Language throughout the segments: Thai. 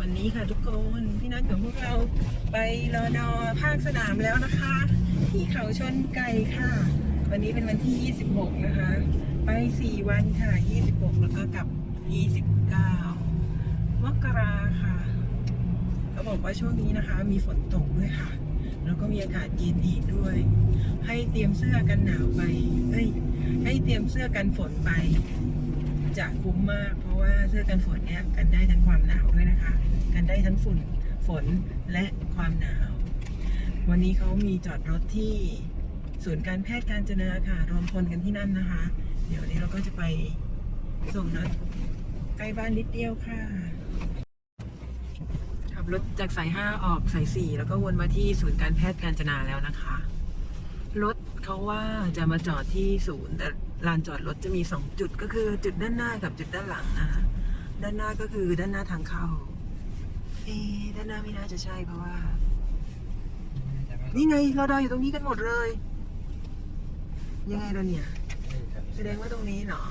วันนี้ค่ะทุกคนพี่นัทกับพวกเราไปรอดอภาคสนามแล้วนะคะ ที่เขาชนไก่ค่ะ วันนี้เป็นวันที่ 26 นะคะ ไป 4 วันค่ะ 26 แล้วก็กลับ 29 มกราค่ะเขาบอกว่าช่วงนี้นะคะ มีฝนตกด้วยค่ะ แล้วก็มีอากาศเย็นอีกด้วย ให้เตรียมเสื้อกันหนาวไปเอ้ยให้เตรียมเสื้อกันฝนไปจะคุ้มมากเพ ว่าเสื้อกันฝนเนี้ยกันได้ทั้งความหนาวด้วยนะคะ กันได้ทั้งฝุ่นฝนและความหนาว วันนี้เขามีจอดรถที่ศูนย์การแพทย์การจนาค่ะ รวมพลกันที่นั่นนะคะ เดี๋ยวนี้เราก็จะไปส่งนัดใกล้บ้านนิดเดียวค่ะขับรถจากสายห้าออกสายสี่แล้วก็วนมาที่ศูนย์การแพทย์การจนาแล้วนะคะ รถเขาว่าจะมาจอดที่ศูนย์แต่ ลานจอดรถจะมีสองจุดก็คือจุดด้านหน้ากับจุดด้านหลังนะคะด้านหน้าก็คือด้านหน้าทางเข้าเอ๊ะด้านหน้าไม่น่าจะใช่เพราะว่า นี่ไงเราดออยู่ตรงนี้กันหมดเลย ยังไงเราเนี่ย แสดงว่าตรงนี้เหรอ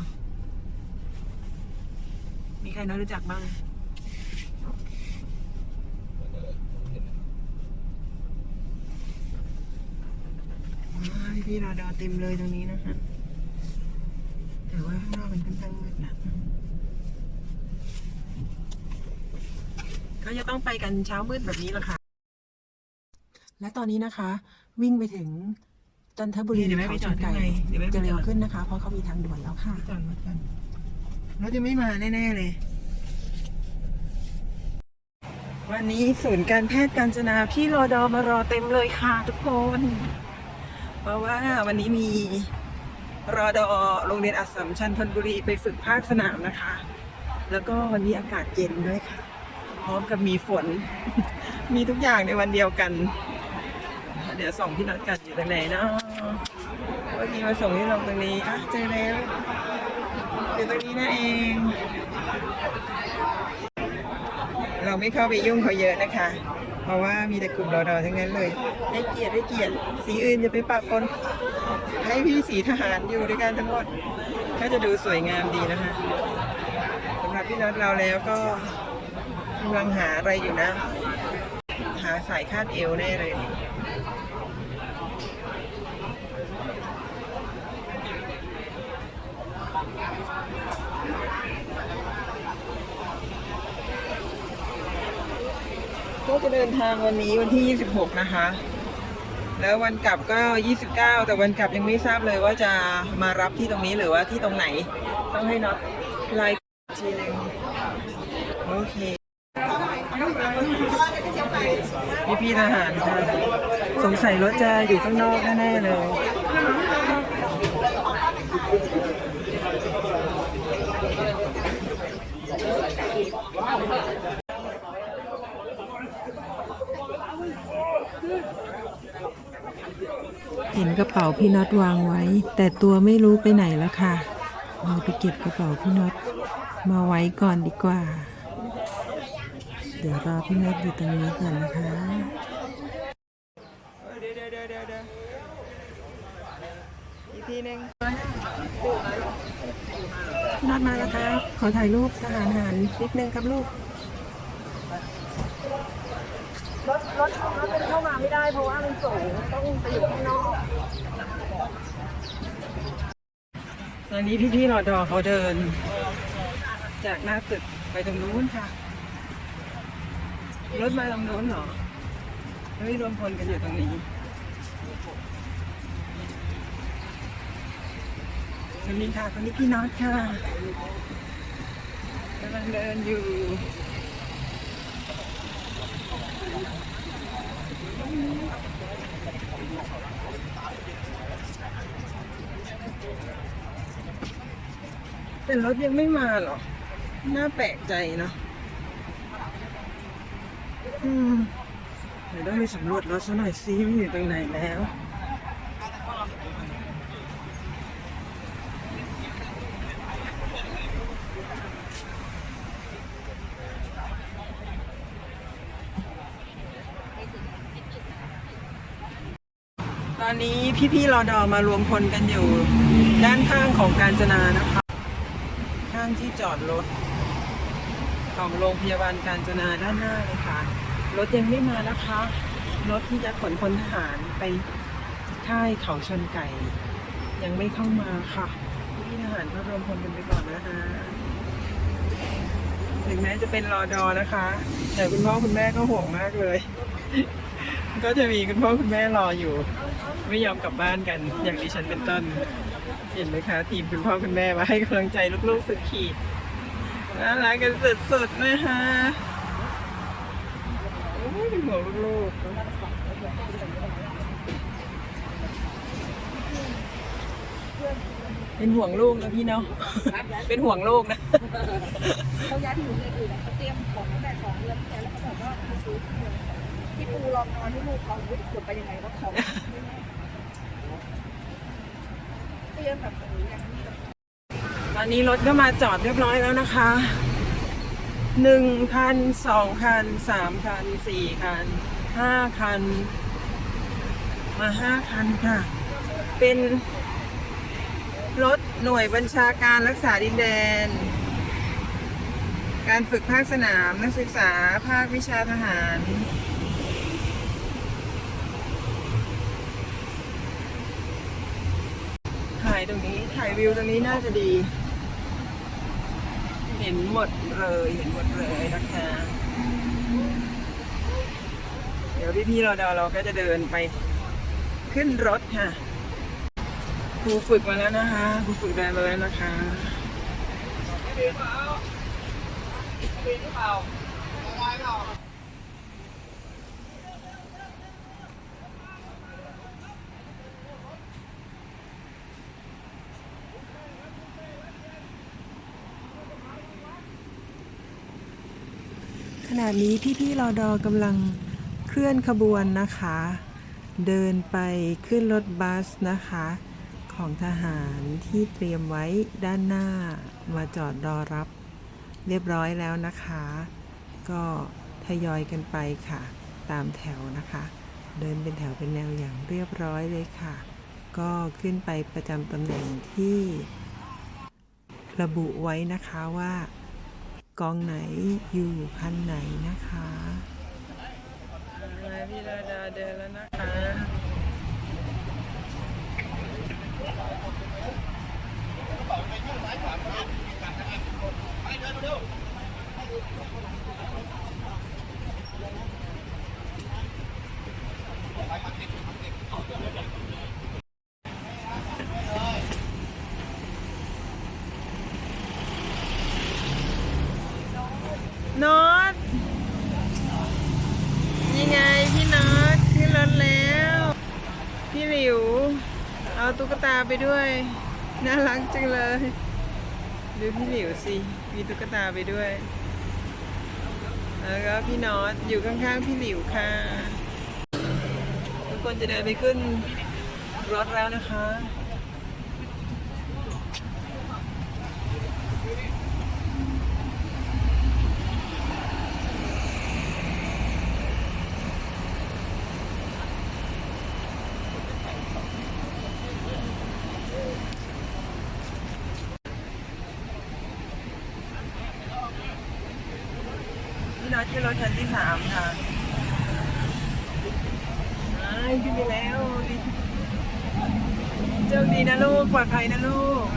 มีใครน้อยรู้จักบ้างว้ายพี่รอดอเต็มเลยตรงนี้นะคะ แต่ว่าข้างนอกมันค่อนข้างมืดนะเขาจะต้องไปกันเช้ามืดแบบนี้แหละค่ะ และตอนนี้นะคะ วิ่งไปถึงจันทบุรีเดี๋ยวแม่ไปจอดข้างในเดี๋ยวแม่ไปจอดจะเร็วขึ้นนะคะ เพราะเขามีทางด่วนแล้วค่ะ จอดรถกันรถจะไม่มาแน่ ๆ เลย วันนี้ศูนย์การแพทย์การจนาพี่รอดอมารอเต็มเลยค่ะทุกคน เพราะว่าวันนี้มี รอดอโรงเรียนอัสสัมชัญธนบุรีไปฝึกภาคสนามนะคะ แล้วก็วันนี้อากาศเย็นด้วยค่ะ พร้อมกับมีฝน มีทุกอย่างในวันเดียวกัน เดี๋ยวส่งพี่นัดกันอยู่ตรงไหนเนาะเมื่อกี้มาส่งที่ลงตรงนี้อะเจอแล้วอยู่ตรงนี้นั่นเอง เราไม่เข้าไปยุ่งเขาเยอะนะคะ ราะว่ามีแต่กลุ่มรอดอทั้งนั้นเลย ให้เกียรติให้เกียรติสีอื่นจะไปปะปนให้พี่สีทหารอยู่ด้วยกันทั้งหมดก็จะดูสวยงามดีนะคะสำหรับพี่นัดเราแล้วก็กำลังหาอะไรอยู่นะ หาสายคาดเอวแน่เลย จะเดินทางวันนี้วันที่ 26 นะคะ แล้ววันกลับก็ 29 แต่วันกลับยังไม่ทราบเลยว่าจะมารับที่ตรงนี้หรือว่าที่ตรงไหน ต้องให้น็อตไลน์ทีนึงโอเคพี่พี่ทหารค่ะสงสัยรถจะอยู่ข้างนอกแน่ๆเลย เห็นกระเป๋าพี่น็อตวางไว้ แต่ตัวไม่รู้ไปไหนแล้วค่ะเราไปเก็บกระเป๋าพี่น็อตมาไว้ก่อนดีกว่า เดี๋ยวรอพี่น็อตอยู่ตรงนี้ก่อนนะคะเดี๋ยวเดี๋ยวเดี๋ยวเดี๋ยวเดี๋ยวอีกทีหนึงพี่น็อตมาแล้วครับขอถ่ายรูปทหารหารนิดนึงครับลูก รถรถรถเป็น เพราะว่ามันสูงต้องไปอยู่ข้างนอกตอนนี้พี่ๆรอดอเขาเดิน จากหน้าตึกไปตรงนู้นค่ะ รถมาตรงนู้นเหรอเฮ้ยรวมพลกันอยู่ตรงนี้คนนี้ค่ะคนนี้พี่น็อตค่ะกำลังเดินอยู่ แต่รถยังไม่มาหรอ น่าแปลกใจเนาะอืมเดี๋ยวต้องไปสำรวจรถซะหน่อยซิมันอยู่ตรงไหนแล้ว พี่ๆรอดอมารวมพลกันอยู่ ด้านข้างของการจนานะคะ ข้างที่จอดรถ ของโรงพยาบาลการจนาด้านหน้าเลยค่ะ รถยังไม่มานะคะ รถที่จะขนพลทหารไปค่ายเขาชนไก่ ยังไม่เข้ามาค่ะพี่ทหารก็รวมพลกันไปก่อนนะคะถึงแม้จะเป็นรอดอนะคะ แต่คุณพ่อคุณแม่ก็ห่วงมากเลย ก็จะมีคุณพ่อคุณแม่รออยู่ ไม่ยอมกลับบ้านกัน อย่างดิฉันเป็นต้น เห็นไหมคะ ทีมคุณพ่อคุณแม่มาให้กำลังใจลูกๆสุดขีดน่ารักกันสุดๆนะคะโอ้ยเป็นห่วงลูกๆเป็นห่วงลูกนะพี่เนาะเป็นห่วงลูกนะเขาย้ายไปอยู่ที่อื่นเขาเตรียมของตั้งแต่สองเดือนแล้วแล้วเขาบอกว่ามาซื้อ ที่ปูรองนอนให้ลูกเขาอุ๊ยขนไปยังไงว่าของเตรียมแบบโอ้อย่างนี้แบบตอนนี้รถก็มาจอดเรียบร้อยแล้วนะคะหนึ่งคันสองคันสามคันสี่คันห้าคัน มาห้าคันค่ะ เป็นรถหน่วยบัญชาการรักษาดินแดน การฝึกภาคสนามนักศึกษาภาควิชาทหาร ถ่ายตรงนี้ ถ่าย วิวตรงนี้น่าจะดี เห็นหมดเลยเห็นหมดเลยนะคะเดี๋ยวพี่ๆเราเดาเราก็จะเดินไปขึ้นรถค่ะครูฝึกมาแล้วนะคะครูฝึกเดินมาแล้วนะคะ ขณะนี้พี่ๆรอดอกำลังเคลื่อนขบวนนะคะ เดินไปขึ้นรถบัสนะคะ ของทหารที่เตรียมไว้ด้านหน้ามาจอดรอรับเรียบร้อยแล้วนะคะ ก็ทยอยกันไปค่ะ ตามแถวนะคะ เดินเป็นแถวเป็นแนวอย่างเรียบร้อยเลยค่ะ ก็ขึ้นไปประจำตำแหน่งที่ระบุไว้นะคะว่า กองไหนอยู่พันไหนนะคะพี่ดาดาเดินแล้วนะคะ น็อตยังไงพี่น็อตขึ้นรถแล้ว พี่ หลิว เอาตุ๊กตาไปด้วย น่ารักจังเลย ดูพี่หลิวสิ มีตุ๊กตาไปด้วย แล้วก็พี่น็อตอยู่ข้างๆพี่หลิวค่ะ ทุกคนจะเดินไปขึ้นรถแล้วนะคะ พี่น็อตขึ้นรถคันที่สามค่ะไอ้ขึ้นไปแล้วดีโชคดีนะลูก ปลอดภัยนะลูก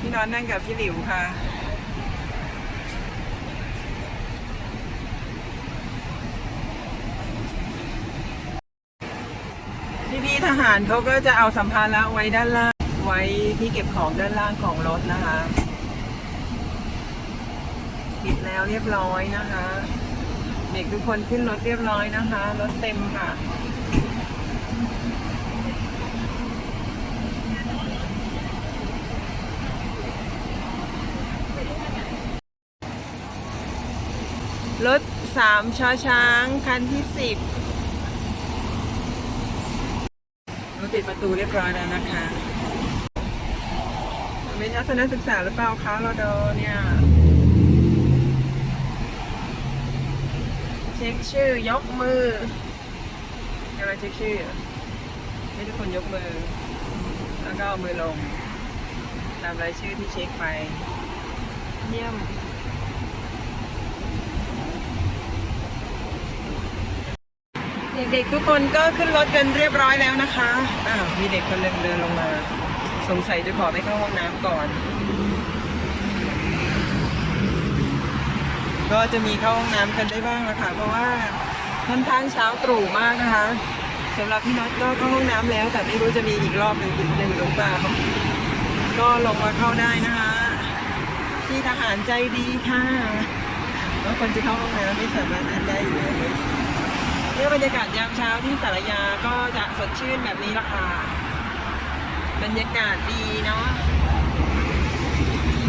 พี่น็อตนั่งกับพี่หลิวค่ะ พี่ๆทหารเขาก็จะเอาสัมภาระไว้ด้านล่าง ไว้ที่เก็บของด้านล่างของรถนะคะ ปิดแล้วเรียบร้อยนะคะ เด็กทุกคนขึ้นรถเรียบร้อยนะคะ รถเต็มค่ะ รถสามชอช้างคันที่สิบ เราปิดประ ตูเรียบร้อยแล้วนะคะเป็นทัศนศึกษาหรือเปล่าคะรอดอเนี่ย เช็คชื่อยกมือเดี๋ยวเราเช็คชื่อ ให้ทุกคนยกมือ แล้วก็เอามือลงตามรายชื่อที่เช็คไป เยี่ยม เด็กๆทุกคนก็ขึ้นรถกันเรียบร้อยแล้วนะคะอ้าวมีเด็กคนหนึ่งเดินลงมา สงสัยจะขอไปเข้าห้องน้ำก่อน ก็จะมีเข้าห้องน้ำกันได้บ้างละค่ะเพราะว่าค่อนข้างเช้าตรู่มากนะคะสำหรับพี่น็อตก็เข้าห้องน้ำแล้ว แต่ไม่รู้จะมีอีกรอบหนึ่งอีกหนึ่งหรือเปล่าก็ลงมาเข้าได้นะคะพี่ทหารใจดีค่ะแล้วคนจะเข้าห้องน้ำไม่สามารถเดินได้อยู่แล้ว บรรยากาศยามเช้าที่สารยาก็จะสดชื่นแบบนี้ละค่ะ บรรยากาศดีเนาะ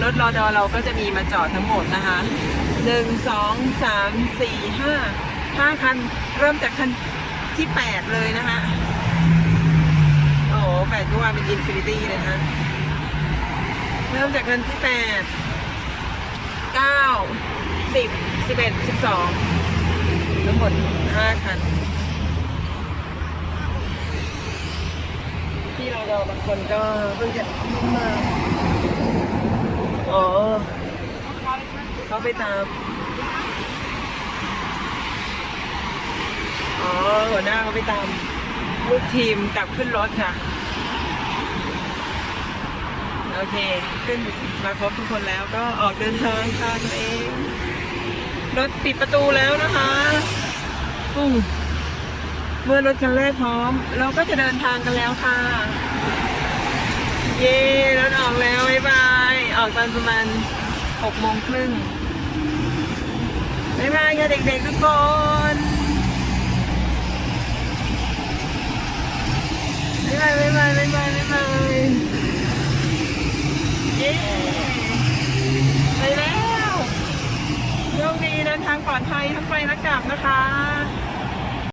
รถรอดอเราก็จะมีมาจอดทั้งหมดนะคะหนึ่งสองสามสี่ห้าห้าคัน เริ่มจากคันที่แปดเลยนะคะ โอ้โหแปดก็ว่าเป็นอินฟินิตี้เลยนะเริ่มจากคันที่แปดเก้าสิบสิบเอ็ดสิบสองทั้งหมด ห้าคัน ที่เรารอบางคนก็เพิ่งจะขึ้นมา อ๋อ เขาไปตาม อ๋อ หัวหน้าเขาไปตามลูกทีมกลับขึ้นรถค่ะ โอเค ขึ้นมาครบทุกคนแล้วก็ออกเดินทางค่ะตัวเองรถปิดประตูแล้วนะคะ ปุ้งเมื่อรถคันแรกพร้อม เราก็จะเดินทางกันแล้วค่ะ เย้รถออกแล้วบ๊ายบาย ออกตอนประมาณหกโมงครึ่งบ๊ายบายค่ะเด็กๆทุกคนบ๊ายบายบ๊ายบายบ๊ายบายบ๊ายบายเย้ไปแล้วโชคดีเดินทางปลอดภัยทั้งไปและกลับนะคะ